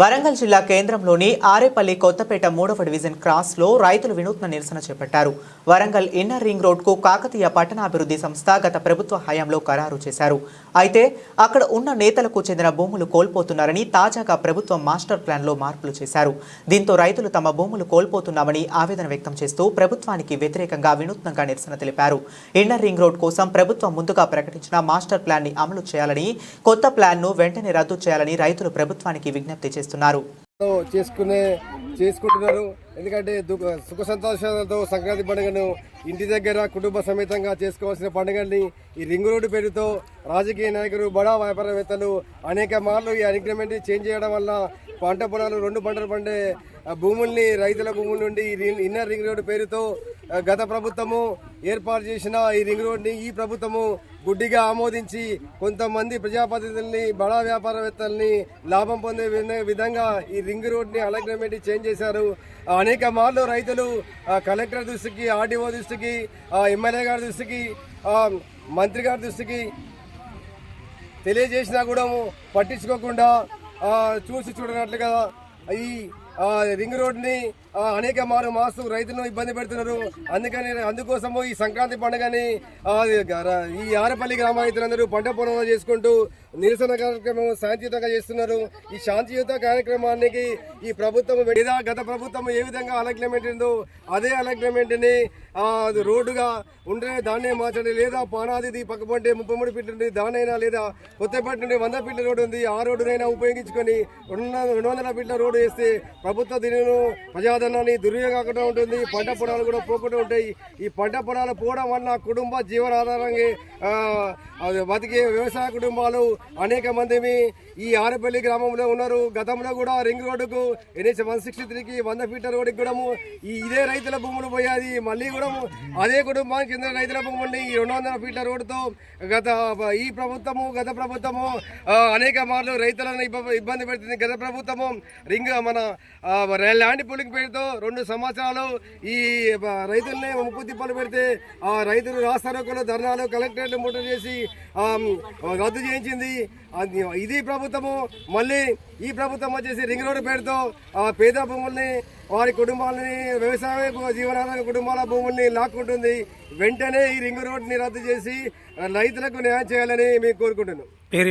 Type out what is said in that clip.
వరంగల్ జిల్లా కేంద్రంలోని ఆరేపల్లి కొత్తపేట మూడవ డివిజన్ క్రాస్లో రైతులు వినూత్న నిరసన చేపట్టారు. వరంగల్ ఇన్నర్ రింగ్ రోడ్కు కాకతీయ పట్టణాభివృద్ధి సంస్థ గత ప్రభుత్వ హయాంలో ఖరారు చేశారు. అయితే అక్కడ ఉన్న నేతలకు చెందిన భూములు కోల్పోతున్నారని తాజాగా ప్రభుత్వం మాస్టర్ ప్లాన్లో మార్పులు చేశారు. దీంతో రైతులు తమ భూములు కోల్పోతున్నామని ఆవేదన వ్యక్తం చేస్తూ ప్రభుత్వానికి వ్యతిరేకంగా వినూత్నంగా నిరసన తెలిపారు. ఇన్నర్ రింగ్ రోడ్ కోసం ప్రభుత్వం ముందుగా ప్రకటించిన మాస్టర్ ప్లాన్ని అమలు చేయాలని కొత్త ప్లాన్ను వెంటనే రద్దు చేయాలని రైతులు ప్రభుత్వానికి విజ్ఞప్తి చేశారు. చేస్తున్నారు. చేసుకునే చేసుకుంటున్నారు. ఎందుకంటే సుఖ సంతోషాలతో సంక్రాంతి పండుగను ఇంటి దగ్గర కుటుంబ సమేతంగా చేసుకోవాల్సిన పండుగల్ని ఈ రింగ్ రోడ్డు పేరుతో రాజకీయ నాయకులు బడా వ్యాపారవేత్తలు అనేక మార్లు ఈ అగ్రిమెంట్ చేంజ్ చేయడం వల్ల పంట పొలాలు రెండు పంటలు పండే భూముల్ని రైతుల భూముల నుండి ఈ ఇన్నర్ రింగ్ రోడ్డు పేరుతో గత ప్రభుత్వము ఏర్పాటు చేసిన ఈ రింగ్ రోడ్ని ఈ ప్రభుత్వము గుడ్డిగా ఆమోదించి కొంతమంది ప్రజాప్రతినిధుల్ని బడా వ్యాపారవేత్తల్ని లాభం పొందే విధంగా ఈ రింగ్ రోడ్ని అలగ్నమెంట్ చేంజ్ చేశారు. అనేక మార్లు రైతులు కలెక్టర్ దృష్టికి ఆర్డీఓ దృష్టికి ఎమ్మెల్యే గారి దృష్టికి మంత్రి గారి దృష్టికి తెలియజేసినా కూడా పట్టించుకోకుండా చూసి చూడనట్లుగా ఈ రింగ్ రోడ్ని అనేక మారు మాసు రైతులను ఇబ్బంది పెడుతున్నారు. అందుకని అందుకోసము ఈ సంక్రాంతి పండుగని ఈ ఆరపల్లి గ్రామ రైతులందరూ పంట పొలం చేసుకుంటూ నిరసన కార్యక్రమం శాంతియుతంగా చేస్తున్నారు. ఈ శాంతియుత కార్యక్రమానికి ఈ ప్రభుత్వం లేదా గత ప్రభుత్వం ఏ విధంగా అలగ్నమెంట్ ఉందో అదే అలగ్నమెంట్ని రోడ్డుగా ఉండే దాన్నే మార్చండి లేదా పానాది పక్కపంటే ముప్పై మూడు ఫీట్లు ఉంది దానైనా లేదా కొత్తపేట నుండి వంద ఫీట్ల రోడ్డు ఉంది. ఆ రోడ్డునైనా ఉపయోగించుకొని రెండు వందల ఫీట్ల రోడ్డు వేస్తే ప్రభుత్వ దీనిను ప్రజాధనాన్ని దుర్వినియోగం ఉంటుంది. పంట పొలాలు కూడా పోకుండా ఉంటాయి. ఈ పంట పొలాలు పోవడం వల్ల కుటుంబ జీవనాధారంగా బతికే వ్యవసాయ కుటుంబాలు అనేక మంది ఈ ఆరపల్లి గ్రామంలో ఉన్నారు. గతంలో కూడా రింగ్ రోడ్డుకు ఎన్హెచ్ వన్ సిక్స్టీ త్రీకి వంద ఫీట్ల రోడ్డుకి కూడా ఈ ఇదే రైతుల భూములు పోయేది. మళ్ళీ కూడా అదే కుటుంబానికి చెందిన రైతుల భూముల్ని ఈ రెండు వందల ఫీట్ల రోడ్డుతో గత ఈ ప్రభుత్వము గత ప్రభుత్వము అనేక మార్లు రైతులను ఇబ్బంది పెడుతుంది. గత ప్రభుత్వము రింగ్ మన ల్యాండ్ పూలింగ్ పేరుతో రెండు సంవత్సరాలు ఈ రైతుల్ని ముప్పు తిప్పలు పెడితే ఆ రైతులు రాస్తారోకలు ధర్నాలు కలెక్టరేట్ ముట్ట చేసి రద్దు చేయించింది. ఇది ప్రభుత్వము. మళ్ళీ ఈ ప్రభుత్వం వచ్చేసి రింగ్ రోడ్డు పేరుతో పేద భూముల్ని వారి కుటుంబాలని వ్యవసాయ జీవనాధార కుటుంబాల భూముల్ని లాక్కుంటుంది. వెంటనే ఈ రింగ్ రోడ్ని రద్దు చేసి రైతులకు న్యాయం చేయాలని మేము కోరుకుంటున్నాం. పేరు